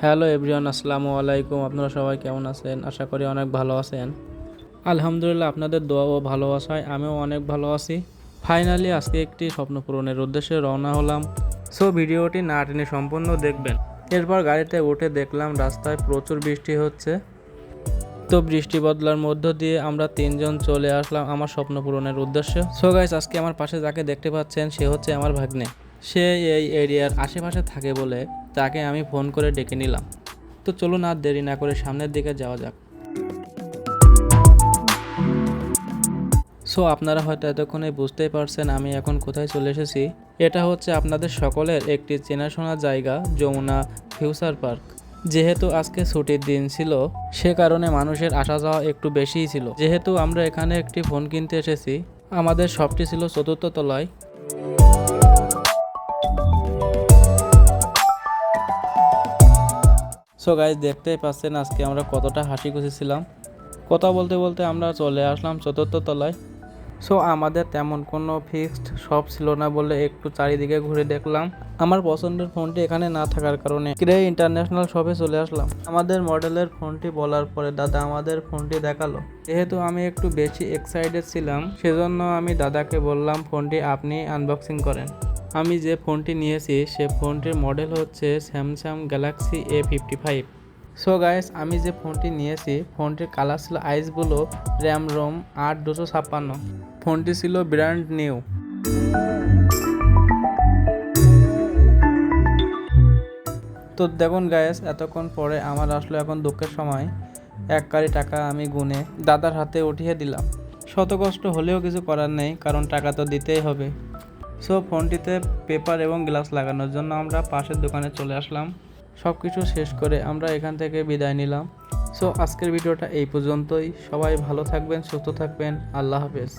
Hello everyone, আসসালামু আলাইকুম। আপনারা সবাই কেমন আছেন? আশা করি অনেক ভালো আছেন। আলহামদুলিল্লাহ, আপনাদের দোয়া ও ভালোবাসায়, আমিও অনেক ভালো আছি। ফাইনালি আজকে একটি স্বপ্ন পূরণের উদ্দেশ্যে রওনা হলাম। সো ভিডিওটি না টেনে সম্পূর্ণ দেখবেন। এরপর গাড়িতে উঠে দেখলাম, রাস্তায় প্রচুর বৃষ্টি হচ্ছে। তো, বৃষ্টি বদলার মধ্য দিয়ে আমরা তিনজন চলে আসলাম আমার স্বপ্ন পূরণের উদ্দেশ্যে। সো গাইস আজকে আমার পাশে যাকে দেখতে পাচ্ছেন, সে হচ্ছে আমার ভাগ্নে। সে এই এরিয়ার আশেপাশে থাকে বলে তাকে আমি ফোন করে ডেকে নিলাম। তো চলুন আর দেরি না করে সামনের দিকে যাওয়া যাক। সো, আপনারা হয়তো এতক্ষণে বুঝতেই পারছেন আমি এখন কোথায় চলে এসেছি। এটা হচ্ছে আপনাদের সকলের একটি চেনাশোনা জায়গা, যমুনা ফিউচার পার্ক। যেহেতু আজকে ছুটির দিন ছিল, সে কারণে মানুষের আসা যাওয়া একটু বেশিই ছিল। যেহেতু আমরা এখানে একটি ফোন কিনতে এসেছি, আমাদের শপটি ছিল চতুর্থ তলায়। সো গাইজ দেখতেই পাচ্ছেন আজকে আমরা কতটা হাসি খুশিছিলাম কথা বলতে বলতে আমরা চলে আসলাম চতুর্থ তলায়। সো আমাদের তেমন কোনো ফিক্সড শপ ছিল না বলে একটু চারিদিকে ঘুরে দেখলাম। আমার পছন্দের ফোনটি এখানে না থাকার কারণে ক্রে ইন্টারন্যাশনাল শপে চলে আসলাম। আমাদের মডেলের ফোনটি বলার পরে দাদা আমাদের ফোনটি দেখাল। যেহেতু আমি একটু বেশি এক্সাইটেড ছিলাম, সেজন্য আমি দাদাকে বললাম, ফোনটি আপনি আনবক্সিং করেন। আমি যে ফোনটি নিয়েছি, সে ফোনটির মডেল হচ্ছে Samsung Galaxy A fifty five so guys আমি যে ফোনটি নিয়েছি, ফোনটির কালার ছিল আইস ব্লু র্যাম রোম আট দুশো ছাপ্পান্ন। ফোনটি ছিল ব্র্যান্ড নিউ তো দেখুন গায়েস এতক্ষণ পরে আমার আসলো এখন দুঃখের সময়। এক কারি টাকা আমি গুনে দাদার হাতে উঠিয়ে দিলাম। শত কষ্ট হলেও কিছু করার নেই, কারণ টাকা তো দিতেই হবে। সো ফোনটিতে পেপার এবং গ্লাস লাগানোর জন্য আমরা পাশের দোকানে চলে আসলাম। সব কিছু শেষ করে আমরা এখান থেকে বিদায় নিলাম। সো আজকের ভিডিওটা এই পর্যন্তই। সবাই ভালো থাকবেন, সুস্থ থাকবেন। আল্লাহ হাফেজ।